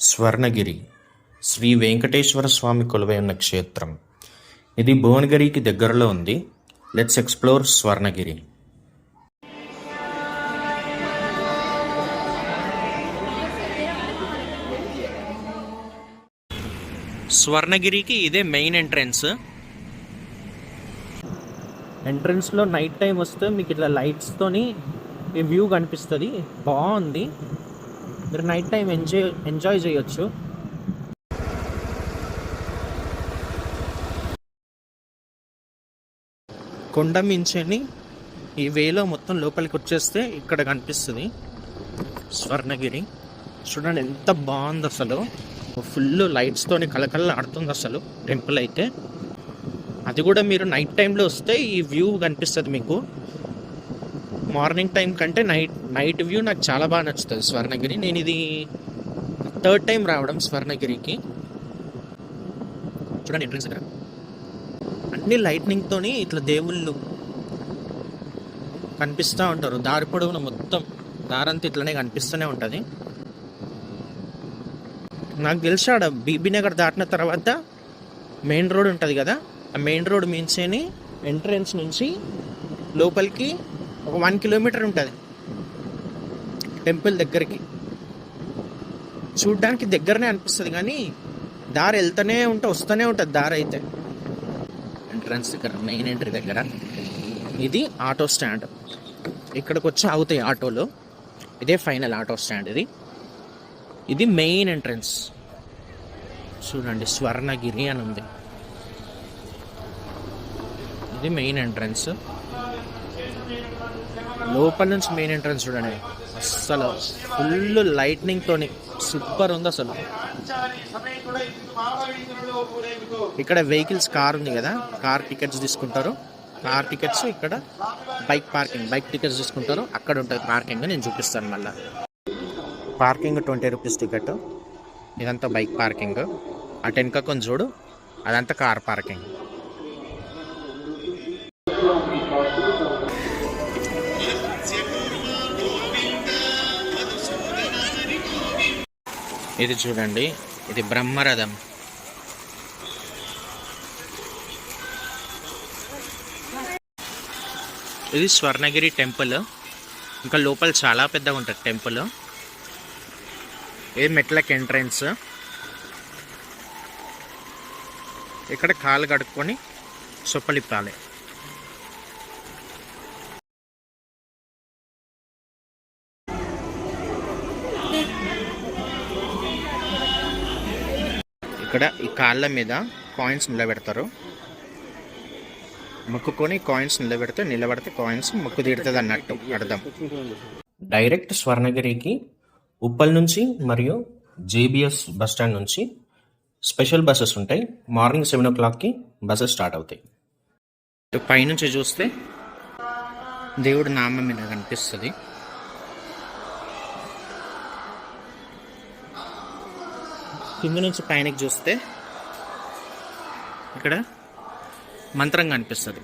స్వర్ణగిరి శ్రీ వెంకటేశ్వర స్వామి కొలువై ఉన్న క్షేత్రం. ఇది భువనగిరికి దగ్గరలో ఉంది. Let's explore Swarnagiri. స్వర్ణగిరికి ఇదే మెయిన్ ఎంట్రన్స్ ఎంట్రన్స్లో నైట్ టైం వస్తే మీకు ఇట్లా లైట్స్తోని ఈ వ్యూ కనిపిస్తుంది. బాగుంది. మీరు నైట్ టైం ఎంజాయ్ ఎంజాయ్ చేయొచ్చు. కొండ మించని ఈ వేలో మొత్తం లోపలికి వచ్చేస్తే ఇక్కడ కనిపిస్తుంది స్వర్ణగిరి. చూడండి ఎంత బాగుంది అసలు. ఫుల్ లైట్స్తోని కలకల ఆడుతుంది అసలు టెంపుల్ అయితే. అది కూడా మీరు నైట్ టైంలో వస్తే ఈ వ్యూ కనిపిస్తుంది మీకు. మార్నింగ్ టైం కంటే నైట్ నైట్ వ్యూ నాకు చాలా బాగా నచ్చుతుంది స్వర్ణగిరి. నేను ఇది థర్డ్ టైం రావడం స్వర్ణగిరికి. చూడండి ఎంట్రన్స్ దగ్గర. అన్ని లైట్నింగ్తోని ఇట్లా దేవుళ్ళు కనిపిస్తూ ఉంటారు. దారి పొడవున మొత్తం దారంతా ఇట్లనే కనిపిస్తూనే ఉంటుంది. నాకు తెలిసాడ బీబీ నగర్ దాటిన తర్వాత మెయిన్ రోడ్ ఉంటుంది కదా. ఆ మెయిన్ రోడ్ మీన్సేని ఎంట్రన్స్ నుంచి లోపలికి ఒక వన్ కిలోమీటర్ ఉంటుంది. టెంపుల్ దగ్గరికి. చూడ్డానికి దగ్గరనే అనిపిస్తుంది కానీ దారి వెళ్తూనే ఉంటే వస్తూనే ఉంటుంది దారి అయితే. ఎంట్రన్స్ దగ్గర మెయిన్ ఎంట్రీ దగ్గర. ఇది ఆటో స్టాండ్. ఇక్కడికి వచ్చి ఆగుతాయి ఆటోలు. ఇదే ఫైనల్ ఆటో స్టాండ్ ఇది. ఇది మెయిన్ ఎంట్రన్స్ చూడండి స్వర్ణగిరి అని ఉంది. ఇది మెయిన్ ఎంట్రన్స్ లోపల నుంచి మెయిన్ ఎంట్రన్స్ చూడండి. అస్సలు ఫుల్ లైట్నింగ్ తోని సూపర్ ఉంది అసలు. ఇక్కడ వెహికల్స్ కార్ ఉంది కదా. కార్ టికెట్స్ తీసుకుంటారు. కార్ టికెట్స్ ఇక్కడ బైక్ పార్కింగ్ బైక్ టికెట్స్ తీసుకుంటారు. అక్కడ ఉంటుంది పార్కింగ్ నేను చూపిస్తాను మళ్ళీ. పార్కింగ్ ట్వంటీ రూపీస్ టికెట్ ఇదంతా బైక్ పార్కింగ్ అటు వెనుక కొంచెం చూడు. అదంతా కార్ పార్కింగ్ ఇది చూడండి ఇది బ్రహ్మరథం. ఇది స్వర్ణగిరి టెంపుల్. ఇంకా లోపల చాలా పెద్దగా ఉంటుంది టెంపుల్. ఇది మెట్లకి ఎంట్రన్స్. ఇక్కడ కాలు కడుక్కొని సొప్పలిప్పాలి ఇక్కడ ఈ కాళ్ళ మీద కాయిన్స్ నిలబెడతారు. మొక్కుకొని కాయిన్స్ నిలబెడితే నిలబడితే కాయిన్స్ మొక్కు తీరుతుంది అన్నట్టు అర్థం. డైరెక్ట్ స్వర్ణగిరికి ఉప్పల్ నుంచి మరియు జేబిఎస్ బస్ స్టాండ్ నుంచి స్పెషల్ బస్సెస్ ఉంటాయి. మార్నింగ్ సెవెన్ ఓ క్లాక్కి బస్సెస్ స్టార్ట్ అవుతాయి. పైనుంచి చూస్తే దేవుడి నామం మీద కనిపిస్తుంది. కింద నుంచి పైనకి చూస్తే ఇక్కడ మంత్రం కనిపిస్తుంది.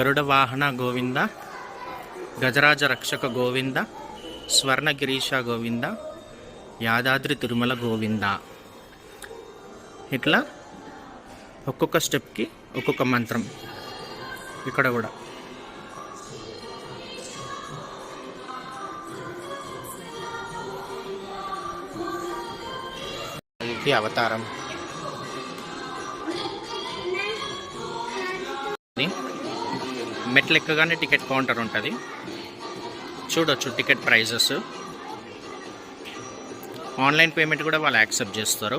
గరుడ వాహన గోవింద గజరాజ రక్షక గోవింద స్వర్ణగిరీష గోవింద యాదాద్రి తిరుమల గోవింద. ఇట్లా ఒక్కొక్క స్టెప్కి ఒక్కొక్క మంత్రం. ఇక్కడ కూడా. ఇది అవతారం. మెట్లు ఎక్కగానే టికెట్ కౌంటర్ ఉంటుంది. చూడొచ్చు టికెట్ ప్రైజెస్. ఆన్లైన్ పేమెంట్ కూడా వాళ్ళు యాక్సెప్ట్ చేస్తారు.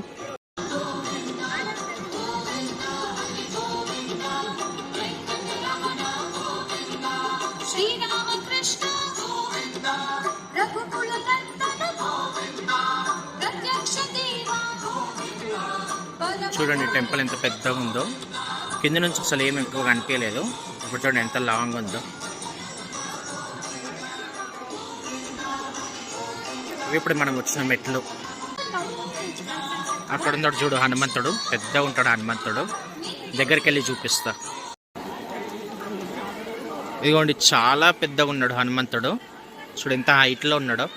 చూడండి టెంపుల్ ఎంత పెద్దగా ఉందో. కింద నుంచి అసలు ఏమి ఎక్కువ కనిపించలేదు. ఇప్పుడు చూడండి ఎంత లాంగ్ ఉందో. ఇప్పుడు మనం వచ్చిన మెట్లు. అక్కడ ఉన్నాడు చూడు హనుమంతుడు. పెద్దగా ఉంటాడు హనుమంతుడు. దగ్గరికి వెళ్ళి చూపిస్తా. ఇదిగోండి చాలా పెద్దగా ఉన్నాడు హనుమంతుడు. చూడు ఎంత హైట్లో ఉన్నాడో.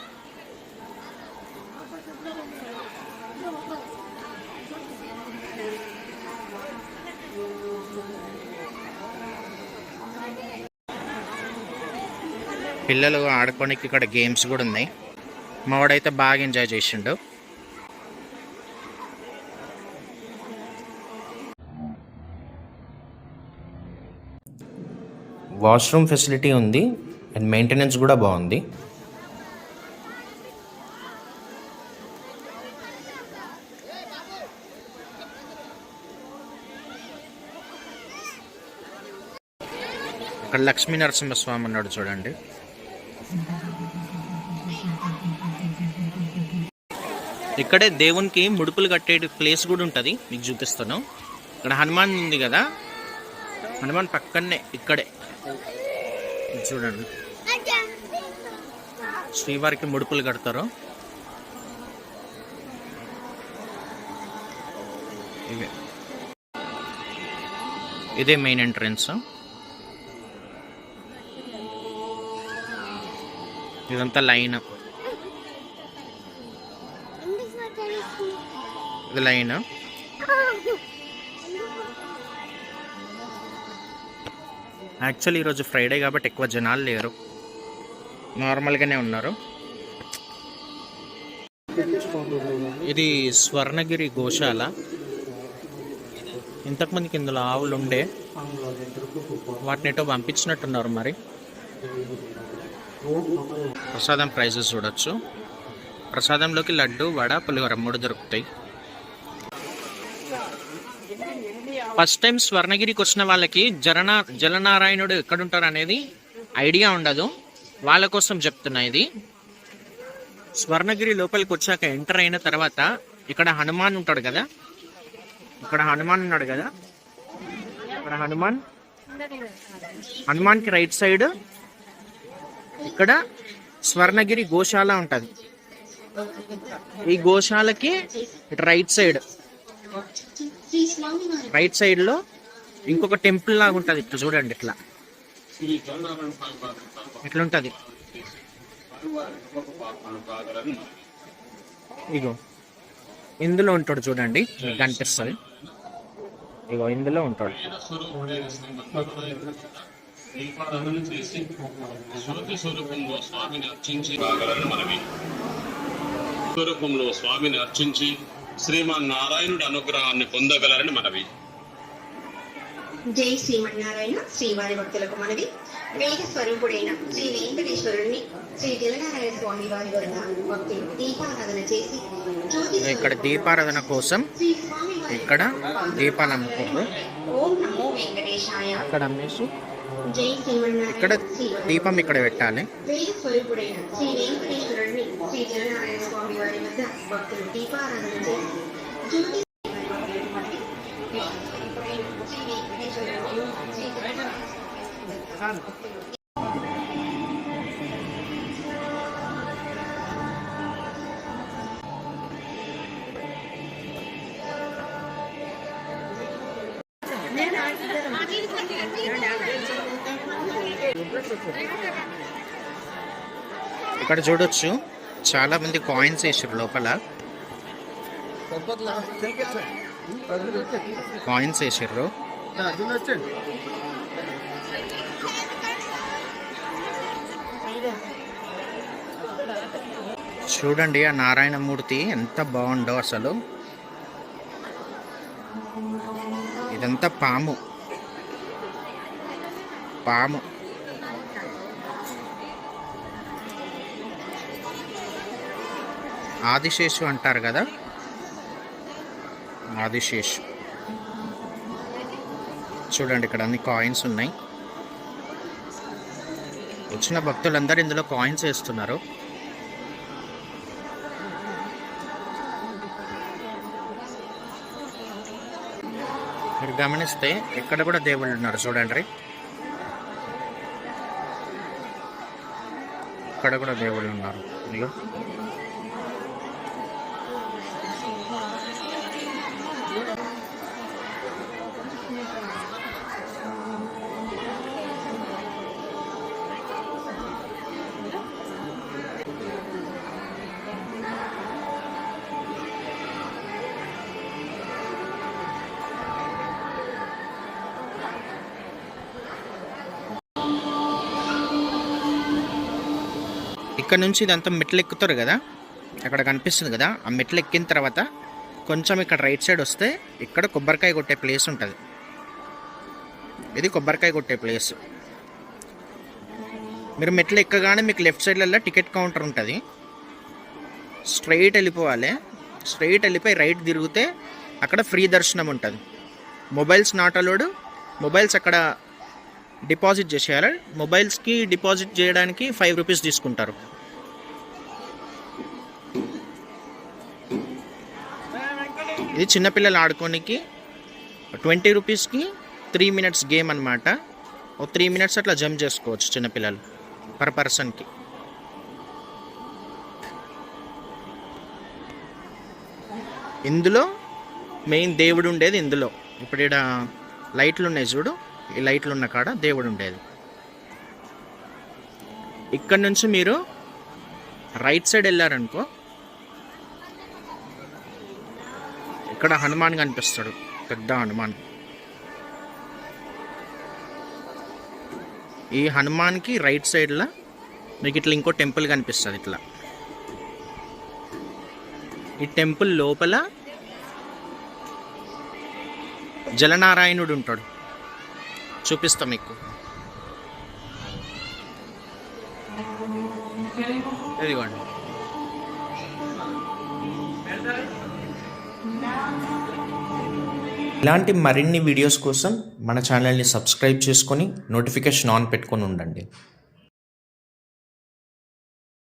పిల్లలు ఆడుకోనికి ఇక్కడ గేమ్స్ కూడా ఉన్నాయి. మా వాడైతే బాగా ఎంజాయ్ చేసిండు. వాష్రూమ్ ఫెసిలిటీ ఉంది. అండ్ మెయింటెనెన్స్ కూడా బాగుంది. ఇక్కడ లక్ష్మీ నరసింహస్వామి ఉన్నాడు చూడండి. ఇక్కడే దేవునికి ముడుపులు కట్టే ప్లేస్ కూడా ఉంటుంది. మీకు చూపిస్తాను ఇక్కడ హనుమాన్ ఉంది కదా? హనుమాన్ పక్కనే ఇక్కడే. చూడండి. శ్రీవారికి ముడుపులు కడతారు. ఇవే. ఇదే మెయిన్ ఎంట్రన్స్. ఇదంతా లైన్. ఇది లైన్. యాక్చువల్లీ ఈరోజు ఫ్రైడే కాబట్టి ఎక్కువ జనాలు లేరు. నార్మల్గానే ఉన్నారు. ఇది స్వర్ణగిరి గోశాల. ఇంతకుమందికి ఇందులో ఆవులు ఉండే వాటిని ఎటో పంపించినట్టున్నారు మరి. ప్రసాదం ప్రైజెస్ చూడొచ్చు. ప్రసాదంలోకి లడ్డు వడ పులిహోర మూడు దొరుకుతాయి. ఫస్ట్ టైం స్వర్ణగిరికి వచ్చిన వాళ్ళకి జలనా జలనారాయణుడు ఎక్కడుంటారు అనేది ఐడియా ఉండదు. వాళ్ళ కోసం చెప్తున్నా ఇది. స్వర్ణగిరి లోపలికి వచ్చాక ఎంటర్ అయిన తర్వాత ఇక్కడ హనుమాన్ ఉంటాడు కదా? ఇక్కడ హనుమాన్ ఉన్నాడు కదా? ఇక్కడ హనుమాన్? హనుమాన్కి రైట్ సైడ్ ఇక్కడ స్వర్ణగిరి గోశాల ఉంటుంది. ఈ గోశాలకి ఇటు రైట్ సైడ్ రైట్ సైడ్లో ఇంకొక టెంపుల్ లాగా ఉంటుంది ఇట్లా చూడండి ఇట్లా. ఇట్లుంటది ఇగో ఇందులో ఉంటాడు చూడండి కనిపిస్తుంది ఇగో ఇందులో ఉంటాడు. దీపారాధన చేసి జ్యోతి స్వరూపంలో స్వామిని అర్చించి రాగలని మనవి. స్వరూపంలో స్వామిని అర్చించి శ్రీమన్నారాయణుడి అనుగ్రహాన్ని పొందగలరని మనవి. జై శ్రీమన్నారాయణ శ్రీవారి భక్తులకు మనవి. వేద స్వరూపుడైన శ్రీ వెంకటేశ్వరుణ్ణి శ్రీ జగన్నారాయణ స్వామి వారి వద్ద భక్తులు దీపారాధన చేసి ఇక్కడ దీపారాధన కోసం ఇక్కడ దీపాలు అమ్ముతారు ఓం నమో వెంకటేశాయ. అక్కడ అమ్మేసి ఇక్కడ దీపం ఇక్కడ పెట్టాలి. నేను ఇక్కడ చూడొచ్చు చాలా మంది కాయిన్స్ వేసారు లోపల. కాయిన్స్ వేసారు. చూడండి ఆ నారాయణమూర్తి ఎంత బాగుండో అసలు. ఇదంతా పాము. పాము. ఆదిశేషు అంటారు కదా? ఆదిశేషు. చూడండి ఇక్కడ అన్ని కాయిన్స్ ఉన్నాయి. వచ్చిన భక్తులందరూ ఇందులో కాయిన్స్ వేస్తున్నారు. మీరు గమనిస్తే ఇక్కడ కూడా దేవుళ్ళు ఉన్నారు చూడండి. ఇక్కడ కూడా దేవుళ్ళు ఉన్నారు. ఇక్కడ నుంచి ఇదంతా మెట్లు ఎక్కుతారు కదా? అక్కడ కనిపిస్తుంది కదా? ఆ మెట్లు ఎక్కిన తర్వాత కొంచెం ఇక్కడ రైట్ సైడ్ వస్తే ఇక్కడ కొబ్బరికాయ కొట్టే ప్లేస్ ఉంటుంది. ఇది కొబ్బరికాయ కొట్టే ప్లేస్. మీరు మెట్లు ఎక్కగానే మీకు లెఫ్ట్ సైడ్లలో టికెట్ కౌంటర్ ఉంటుంది. స్ట్రైట్ వెళ్ళిపోవాలి. స్ట్రైట్ వెళ్ళిపోయి రైట్ తిరిగితే అక్కడ ఫ్రీ దర్శనం ఉంటుంది. మొబైల్స్ నాట్ అలోడ్ మొబైల్స్ అక్కడ డిపాజిట్ చేసేయాలి. మొబైల్స్కి డిపాజిట్ చేయడానికి ఫైవ్ రూపీస్ తీసుకుంటారు. ఇది చిన్నపిల్లలు ఆడుకోనికి ట్వంటీ రూపీస్కి త్రీ మినిట్స్ గేమ్ అనమాట ఓ త్రీ మినిట్స్ అట్లా జంప్ చేసుకోవచ్చు చిన్నపిల్లలు పర్ పర్సన్కి ఇందులో మెయిన్ దేవుడు ఉండేది ఇందులో. ఇప్పుడు ఇక్కడ లైట్లు ఉన్నాయి చూడు. ఈ లైట్లు ఉన్న కాడ దేవుడు ఉండేది. ఇక్కడ నుంచి మీరు రైట్ సైడ్ వెళ్ళారనుకో ఇక్కడ హనుమాన్ కనిపిస్తాడు. పెద్ద హనుమాన్. ఈ హనుమాన్కి రైట్ సైడ్లో మీకు ఇట్లా ఇంకో టెంపుల్ కనిపిస్తుంది ఇట్లా. ఈ టెంపుల్ లోపల జలనారాయణుడు ఉంటాడు చూపిస్తా మీకు. ఇదిగోండి. ఇలాంటి మరిన్ని వీడియోస్ కోసం మన ఛానల్ని సబ్స్క్రైబ్ చేసుకొని నోటిఫికేషన్ ఆన్ పెట్టుకొని ఉండండి.